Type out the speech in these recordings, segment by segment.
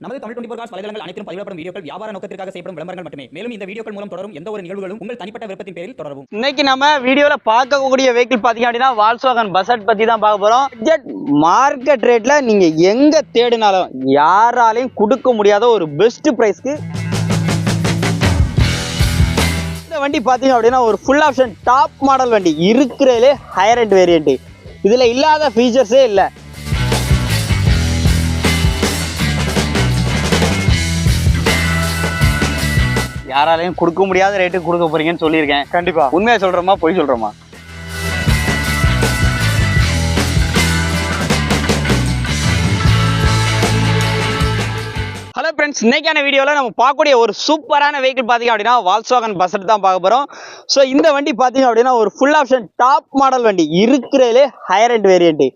நமது Tamil twenty four cos வலைதளங்கள் அனைத்தும் பதிவிடப்படும் வீடியோக்கள் வியாபார நோக்கத்திற்காக செய்யப்படும் விளம்பரங்கள் மட்டுமே. மேலும் இந்த வீடியோக்கள் மூலம் தொடரும் எந்த ஒரு நிகழ்வுகளும் உங்கள் தனிப்பட்ட விருப்பத்தின் பேரில் தொடரும் இன்னைக்கு நம்ம வீடியோல பார்க்கக்கூடிய வெஹிக்கிள் பாத்தீங்க அப்படின்னா வால்ஸ்வாகன் பசட் பத்தி தான் பார்க்க போறோம். பட்ஜெட் மார்க்கெட் ரேட்ல நீங்க எங்க தேடினாலும் யாராலையும் கொடுக்க முடியாத ஒரு பெஸ்ட் பிரைஸ்க்கு இந்த வண்டி பாத்தீங்க அப்படின்னா ஒரு ஃபுல் ஆப்ஷன் டாப் மாடல் வண்டி. இருக்கிறதுலே ஹையர் அண்ட் வேரியன்ட் இதுல இல்லாத ஃபீச்சர்ஸே இல்லை. யாராலையும் கொடுக்க முடியாத ரேட்டுக்கு கொடுக்க போறீங்கன்னு சொல்லியிருக்கேன். கண்டிப்பா. உண்மையை சொல்றோமா பொய் சொல்றோமா? ஹலோ ஃப்ரெண்ட்ஸ் இன்னைக்கான வீடியோவில் நம்ம பார்க்கக்கூடிய ஒரு சூப்பரான வெஹிக்கிள் பார்த்தீங்க அப்படின்னா வால்ஸ்வாகன் பஸ்ஸட் தான் பார்க்க போகிறோம் ஸோ இந்த வண்டி பார்த்தீங்க அப்படின்னா ஒரு ஃபுல் ஆப்ஷன் டாப் மாடல் வண்டி. இருக்கிறதுலே ஹையர் அண்ட் வேரியன்ட்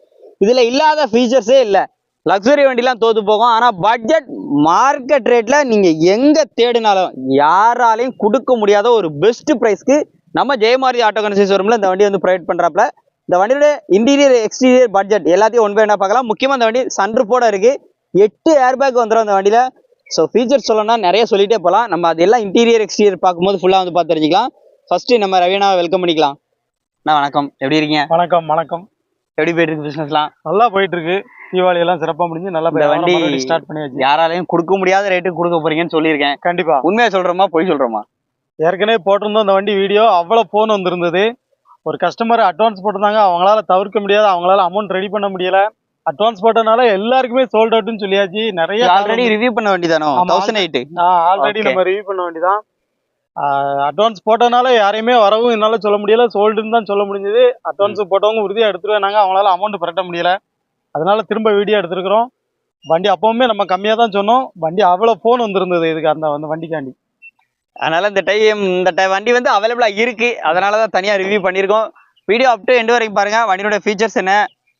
இதில் இல்லாத ஃபீச்சர்ஸே இல்லை. லக்ஸரி வண்டிலாம் தோத்து போகும். ஆனால் பட்ஜெட் மார்க்கெட் ரேட்டில் நீங்கள் எங்கே தேடினாலும் யாராலையும் கொடுக்க முடியாத ஒரு பெஸ்ட் ப்ரைஸ்க்கு நம்ம ஜெயமாரி ஆட்டோ கன்சல்ஸ் ஷோரூமில் இந்த வண்டி வந்து ப்ரொவைட் பண்ணுறாப்புல இந்த வண்டியோட இன்டீரியர் எக்ஸ்டீரியர் பட்ஜெட் எல்லாத்தையும் ஒன் பை ஒன்றா பார்க்கலாம். முக்கியமாக இந்த வண்டி சன்ரூஃபோட இருக்குது எட்டு ஏர்பேக் வந்துடும் அந்த வண்டியில். ஸோ ஃபீச்சர்ஸ் சொல்லணும்னா நிறைய சொல்லிட்டே போகலாம் நம்ம அது எல்லாம் இன்டீரியர் எக்ஸ்டீரியர் பார்க்கும்போது ஃபுல்லாக வந்து பார்த்து தெரிஞ்சுக்கலாம். ஃபர்ஸ்ட் நம்ம ரவீனா வெல்கம் பண்ணிக்கலாம். அண்ணா வணக்கம். எப்படி இருக்கீங்க? வணக்கம் வணக்கம். எப்படி போயிட்டு இருக்கு பிஸ்னஸ்லாம் நல்லா போயிட்டு இருக்கு. தீபாவளி எல்லாம் சிறப்பா முடிஞ்சு நல்லா இந்த வண்டி ஸ்டார்ட் பண்ணி வச்சு. யாராலையும் கொடுக்க முடியாத ரேட்டுக்கு கொடுக்க போறீங்கன்னு சொல்லியிருக்கேன். கண்டிப்பா. உண்மையை சொல்றோமா பொய் சொல்றோமா? ஏற்கனவே போட்டிருந்தோம் இந்த வண்டி வீடியோ அவ்வளவு போன் வந்திருந்தது. ஒரு கஸ்டமர் அட்வான்ஸ் போட்டிருந்தாங்க. அவங்களால தவிர்க்க முடியாது. அவங்களால அமௌண்ட் ரெடி பண்ண முடியல. அட்வான்ஸ் போட்டனால எல்லாருக்குமே சோல்ட் அவுட்னு சொல்லியாச்சு. நிறைய ஆல்ரெடி ரிவ்யூ பண்ண வேண்டியதானோ. Thousand eight already. நம்ம ரிவ்யூ பண்ண வேண்டியதான் அட்வான்ஸ் போட்டனால யாரையுமே வரவும் என்னால சொல்ல முடியல. சோல்டுன்னு தான் சொல்ல முடிஞ்சது. அட்வான்ஸ் போட்டவங்க உறுதியா எடுத்துருவாங்க அவங்களால அமௌண்ட் பரட்ட முடியல. அதனால திரும்ப வீடியோ எடுத்திருக்கிறோம். வண்டி அப்பவுமே நம்ம கம்மியா தான் சொன்னோம். வண்டி அவ்வளவு போன் வந்திருந்தது இதுக்கு அந்த அந்த வண்டிக்காண்டி. அதனால இந்த டைம் இந்த டை வண்டி வந்து அவைலபிளா இருக்கு. அதனால தான் தனியா ரிவ்யூ பண்ணியிருக்கோம். வீடியோ அப் டு எண்டு வரைக்கும் பாருங்க. வண்டியோட ஃபீச்சர்ஸ் என்ன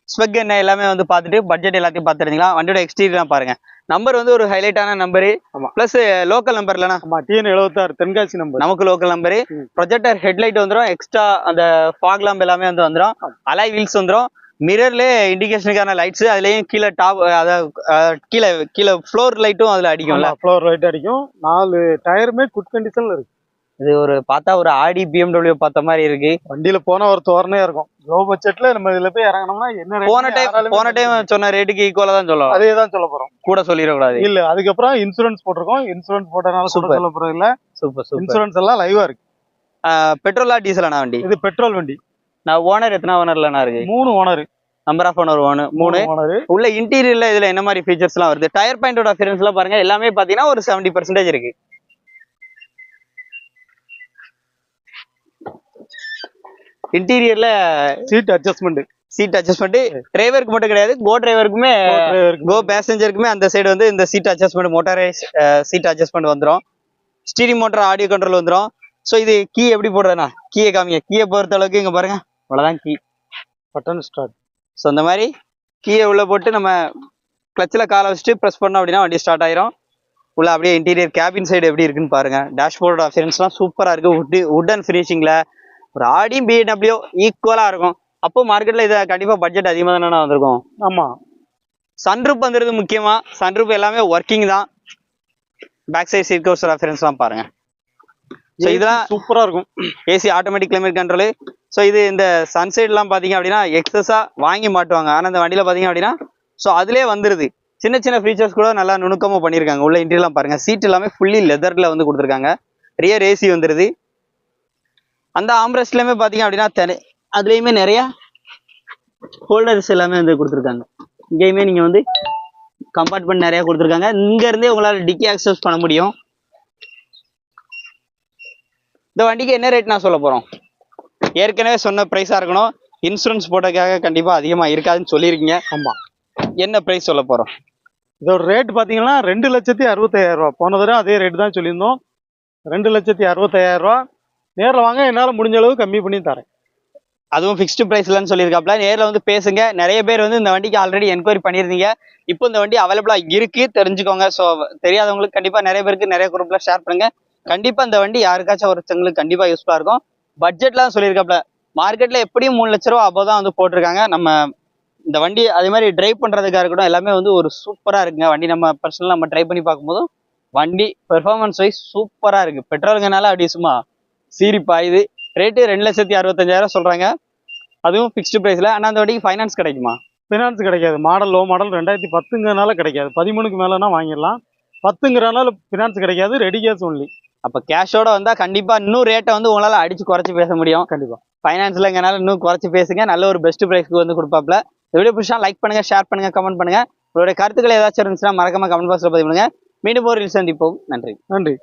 ஸ்பெக் என்ன எல்லாமே வந்து பார்த்துட்டு பட்ஜெட் எல்லாத்தையும் பார்த்துருந்தீங்களா? வண்டியோட எக்ஸ்டீரியர் பாருங்க. நம்பர் வந்து ஒரு ஹைலைட்டான நம்பரு. ப்ளஸ் லோக்கல் நம்பர் இல்லைனா டிஎன் எழுபத்தாறு தென்காசி நம்பர் நமக்கு லோக்கல் நம்பரு. ப்ரொஜெக்டர் ஹெட்லைட் வந்துடும் எக்ஸ்ட்ரா அந்த ஃபாக் லாம்ப் எல்லாமே வந்து வந்துடும் அலாய் வீல்ஸ் வந்துடும் மிரர்ல இண்டிகேஷனுக்கான லைட்ஸ் அதுலயும் கீழே டாப் அதாவது கீழே கீழே ஃப்ளோர் லைட்டும் அதுல அடிக்கும்ல ஃப்ளோர் லைட் அடிக்கும். நாலு டயருமே குட் கண்டிஷன்ல இருக்கு. இது ஒரு பார்த்தா ஒரு ஆடி பிஎம்டபிள்யூ பார்த்த மாதிரி இருக்கு. வண்டியில போனா ஒரு தோரணையா இருக்கும். லோ பட்ஜெட்ல நம்ம இதுல போய் இறங்கணும்னா என்ன போன டைம் போன டைம் சொன்ன ரேட்டுக்கு ஈக்குவலா தான் சொல்லலாம் அதே தான் சொல்ல போறோம். கூட சொல்லிடக்கூடாது. இல்ல அதுக்கப்புறம் இன்சூரன்ஸ் போட்டிருக்கோம். இன்சூரன்ஸ் போட்டனால Super. சொல்ல போறது இல்ல சூப்பர் சூப்பர் இன்சூரன்ஸ் எல்லாம் லைவா இருக்கு. பெட்ரோலா டீசலானா வண்டி? இது பெட்ரோல் வண்டி. நான் ஓனர் எத்தனை ஓனர்லண்ணா இருக்கு? மூணு ஓனர் நம்பர் ஆஃப் ஓனர் ஒன்று மூணு ஓனர் உள்ள இன்டீரியர்ல இதுல என்ன மாதிரி ஃபீச்சர்ஸ் எல்லாம் வருது? டயர் பாயிண்டோட எல்லாம் பாருங்க. எல்லாமே பாத்தீங்கன்னா ஒரு செவன்டி பர்சன்டேஜ் இருக்கு. இன்டீரியர்ல சீட் அட்ஜஸ்ட்மெண்ட் சீட் அட்ஜஸ்ட்மெண்ட் டிரைவருக்கு மட்டும் கிடையாது. கோ டிரைவருக்குமே கோ பேசஞ்சருக்குமே அந்த சைடு வந்து இந்த seat adjustment motorised seat adjustment வந்துடும் ஸ்டீரிங் மோட்டர் ஆடியோ கண்ட்ரோல் வந்துடும் ஸோ இது கீ எப்படி போடுறதுண்ணா கீயை காமிங்க. கீயை பொறுத்த அளவுக்கு இங்க பாருங்க. அவ்வளோதான் கீ. பட்டன் ஸ்டார்ட் ஸோ இந்த மாதிரி கீயை உள்ள போட்டு நம்ம கிளச்சில் காலை வச்சுட்டு ப்ரெஸ் பண்ணோம் அப்படின்னா வண்டி ஸ்டார்ட் ஆயிரும். உள்ள அப்படியே இன்டீரியர் கேபின் சைடு எப்படி இருக்குன்னு பாருங்க. டேஷ்போர்டோட அஃபியரன்ஸ்லாம் சூப்பராக இருக்கு. வுட் வுட்டன் ஃபினிஷிங்கில் ஒரு ஆடியும் பிஎன்டபிள்யூ ஈக்குவலாக இருக்கும். அப்போ மார்க்கெட்டில் இதை கண்டிப்பாக பட்ஜெட் அதிகமாக தானே வந்திருக்கும். ஆமா. சன்ரூப் வந்துருது முக்கியமா. சன்ரூப் எல்லாமே ஒர்க்கிங் தான். பேக் சைட் சீட் கவர்ஸ் ரெஃபரன்ஸ்லாம் பாருங்க. ஸோ இதெல்லாம் சூப்பரா இருக்கும். AC automatic climate control so இது இந்த சன்சைட்லாம் பார்த்தீங்க அப்படின்னா எக்ஸஸாக வாங்கி மாட்டுவாங்க. ஆனால் இந்த வண்டியில் பார்த்தீங்க அப்படின்னா ஸோ அதிலே வந்துருது. சின்ன சின்ன ஃபீச்சர்ஸ் கூட நல்லா நுணுக்கமாக பண்ணியிருக்காங்க. உள்ள இன்டீரியர்லாம் பாருங்கள் சீட் எல்லாமே ஃபுல்லி லெதரில் வந்து கொடுத்துருக்காங்க. ரியர் ஏசி வந்துடுது அந்த ஆம்ரெஸ்ட்லையுமே பார்த்தீங்க அப்படின்னா தனி அதுலேயுமே நிறையா ஹோல்டர்ஸ் எல்லாமே வந்து கொடுத்துருக்காங்க. இங்கேயுமே நீங்கள் வந்து கம்பார்ட்மெண்ட் நிறையா கொடுத்துருக்காங்க. இங்கேருந்தே உங்களால் டிக்கி ஆக்சஸ் பண்ண முடியும். இந்த வண்டிக்கு என்ன ரேட் நான் சொல்ல போகிறோம் ஏற்கனவே சொன்ன ப்ரைஸாக இருக்கணும். இன்சூரன்ஸ் போட்டதுக்காக கண்டிப்பாக அதிகமாக இருக்காதுன்னு சொல்லியிருக்கீங்க. ஆமா. என்ன ப்ரைஸ் சொல்ல போகிறோம் இதோட ரேட் பாத்தீங்கன்னா ரெண்டு லட்சத்தி அறுபத்தாயிரம் ரூபா. போன தடவை அதே ரேட் தான் சொல்லியிருந்தோம். ரெண்டு லட்சத்தி அறுபத்தாயிரம் ரூபா. நேரில் வாங்க என்னால் முடிஞ்ச அளவு கம்மி பண்ணி தரேன். அதுவும் ஃபிக்ஸ்டு ப்ரைஸ்லன்னு சொல்லியிருக்காப்ல. நேரில் வந்து பேசுங்க. நிறைய பேர் வந்து இந்த வண்டிக்கு ஆல்ரெடி என்கொயரி பண்ணியிருந்தீங்க. இப்போ இந்த வண்டி அவைலபிளாக இருக்கு தெரிஞ்சுக்கோங்க. ஸோ தெரியாதவங்களுக்கு கண்டிப்பாக நிறைய பேருக்கு நிறைய குரூப்பில் ஷேர் பண்ணுங்க. கண்டிப்பாக இந்த வண்டி யாருக்காச்சும் ஒருத்தங்களுக்கு கண்டிப்பாக யூஸ்ஃபுல்லாக இருக்கும். பட்ஜெட்லாம் சொல்லியிருக்காப்ல. மார்க்கெட்டில் எப்படியும் மூணு லட்ச ரூபா அப்போ தான் வந்து போட்டிருக்காங்க. நம்ம இந்த வண்டி அதே மாதிரி டிரைவ் பண்ணுறதுக்காக இருக்கட்டும் எல்லாமே வந்து ஒரு சூப்பராக இருக்குங்க. வண்டி நம்ம பர்சனலாக நம்ம ட்ரை பண்ணி பார்க்கும்போதும் வண்டி பெர்ஃபார்மன்ஸ் வைஸ் சூப்பராக இருக்குது பெட்ரோலுங்கனால அப்படி சும்மா சீரி பாயுது ரேட்டு ரெண்டு லட்சத்தி அறுபத்தஞ்சாயிரம் சொல்கிறாங்க அதுவும் ஃபிக்ஸ்டு ப்ரைஸில் ஆனால் அந்த வண்டிக்கு ஃபைனான்ஸ் கிடைக்குமா? ஃபினான்ஸ் கிடைக்காது. மாடல் லோ மாடல் ரெண்டாயிரத்தி பத்துங்கிறனால கிடைக்காது. பதிமூணுக்கு மேலேனா வாங்கிடலாம். பத்துங்கிறனால ஃபினான்ஸ் கிடைக்காது. ரெடி கேஸ் ஒன்லி அப்ப கேஷோட வந்தா கண்டிப்பா இன்னும் ரேட்டை வந்து உங்களால அடிச்சு குறைச்சு பேச முடியும். கண்டிப்பா. ஃபைனான்ஸ்லங்கனால இன்னும் குறைச்சு பேசுங்க. நல்ல ஒரு பெஸ்ட் பிரைஸ்க்கு வந்து கொடுப்பாப்ல வீடியோ பிடிச்சா லைக் பண்ணுங்க ஷேர் பண்ணுங்க கமெண்ட் பண்ணுங்க. உங்களுடைய கருத்துக்கள் ஏதாச்சும் இருந்துச்சுன்னா மறக்காம கமெண்ட் பாக்ஸ்ல பதிவு பண்ணுங்க மீண்டும் ஒரு சந்திப்போம். நன்றி. நன்றி.